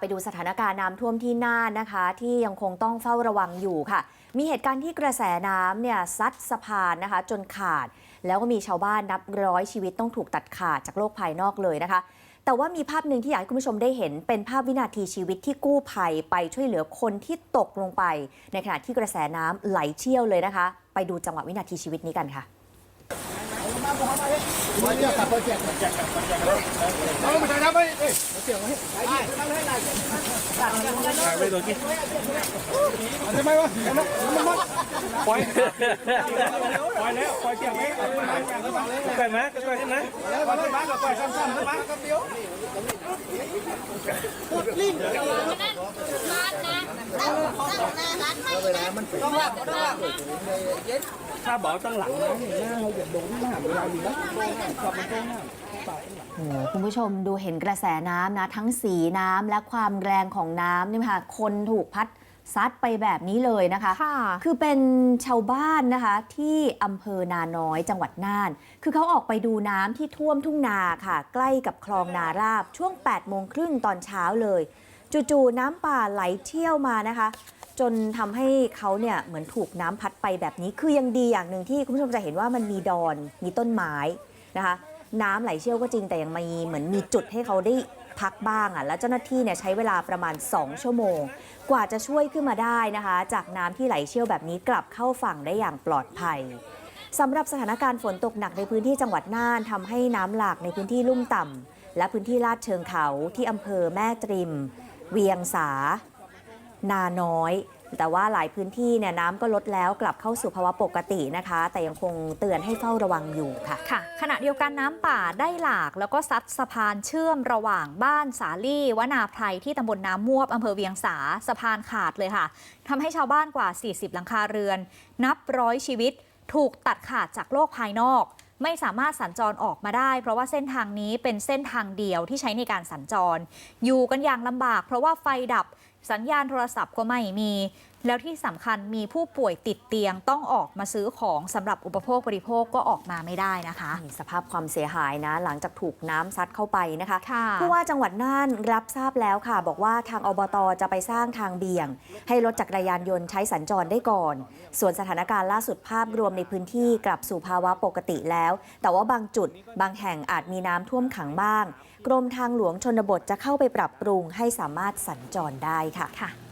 ไปดูสถานการณ์น้ำท่วมที่น่านนะคะ ที่ยังคงต้องเฝ้าระวังอยู่ค่ะ มีเหตุการณ์ที่กระแสน้ำเนี่ยซัดสะพานนะคะ จนขาด แล้วก็มีชาวบ้านนับร้อยชีวิตต้องถูกตัดขาดจากโลกภายนอกเลยนะคะ แต่ว่ามีภาพหนึ่งที่อยากให้คุณผู้ชมได้เห็น เป็นภาพวินาทีชีวิตที่กู้ภัยไปช่วยเหลือคนที่ตกลงไป ในขณะที่กระแสน้ำไหลเชี่ยวเลยนะคะ ไปดูจังหวะวินาทีชีวิตนี้กันค่ะ ปล่อยปล่อยแล้วปล่อยเกี่ยวไหมปล่อยไหมปล่อยขึ้นนะแล้วปล่อยมาปล่อยสั้นๆ ขึ้นมาครับเดียวถ้าบอกตั้งหลังนะหน้าเราอย่าโดนหน้าเวลาดีนะขอบมันโต้หน้าโอ้โหคุณผู้ชมดูเห็นกระแสน้ำนะ ทั้งสีน้ำและความแรงของน้ำนี่ค่ะคนถูกพัดซัดไปแบบนี้เลยนะคะค่ะคือเป็นชาวบ้านนะคะที่อำเภอนาน้อยจังหวัดน่าน คือเขาออกไปดูน้ำที่ท่วมทุ่งนาค่ะ ใกล้กับคลองนาราบช่วง8โมงครึ่งตอนเช้าเลย จู่ๆน้ำป่าไหลเชี่ยวมานะคะ จนทำให้เขาเนี่ยเหมือนถูกน้ำพัดไปแบบนี้ คือยังดีอย่างหนึ่งที่คุณผู้ชมจะเห็นว่ามันมีดอนมีต้นไม้นะคะ น้ำไหลเชี่ยวก็จริงแต่ยังมีเหมือนมีจุดให้เขาได้พักบ้างอะแล้วเจ้าหน้าที่เนี่ยใช้เวลาประมาณ 2 ชั่วโมง กว่าจะช่วยขึ้นมาได้นะคะ จากน้ำที่ไหลเชี่ยวแบบนี้กลับเข้าฝั่งได้อย่างปลอดภัยสำหรับสถานการณ์ฝนตกหนักในพื้นที่จังหวัดน่านทำให้น้ำหลากในพื้นที่ลุ่มต่ำและพื้นที่ลาดเชิงเขาที่อำเภอแม่ตริม เวียงสา นาน้อย แต่ว่าหลายพื้นที่เนี่ยน้ำก็ลดแล้วกลับเข้าสู่ภาวะปกตินะคะ แต่ยังคงเตือนให้เฝ้าระวังอยู่ค่ะ ค่ะ ขณะเดียวกันน้ำป่าได้หลาก แล้วก็ซัดสะพานเชื่อมระหว่างบ้านสาลี่วนาไพรที่ตำบลน้ำมวบอำเภอเวียงสาสะพานขาดเลยค่ะทำให้ชาวบ้านกว่า 40 หลังคาเรือน นับร้อยชีวิต ถูกตัดขาดจากโลกภายนอกไม่สามารถสัญจรออกมาได้ เพราะว่าเส้นทางนี้เป็นเส้นทางเดียวที่ใช้ในการสัญจร อยู่กันอย่างลำบาก เพราะว่าไฟดับ สัญญาณโทรศัพท์ก็ไม่มี แล้วที่สำคัญมีผู้ป่วยติดเตียงต้องออกมาซื้อของสำหรับอุปโภคบริโภคก็ออกมาไม่ได้นะคะ นี่สภาพความเสียหายนะ หลังจากถูกน้ำซัดเข้าไปนะคะค่ะ ผู้ว่าจังหวัดน่านรับทราบแล้วค่ะ บอกว่าทางอบตจะไปสร้างทางเบี่ยง ให้รถจักรยานยนต์ใช้สัญจรได้ก่อน ส่วนสถานการณ์ล่าสุดภาพรวมในพื้นที่กลับสู่ภาวะปกติแล้ว แต่ว่าบางจุด บางแห่งอาจมีน้ำท่วมขังบ้าง กรมทางหลวงชนบทจะเข้าไปปรับปรุงให้สามารถสัญจรได้ค่ะ ค่ะ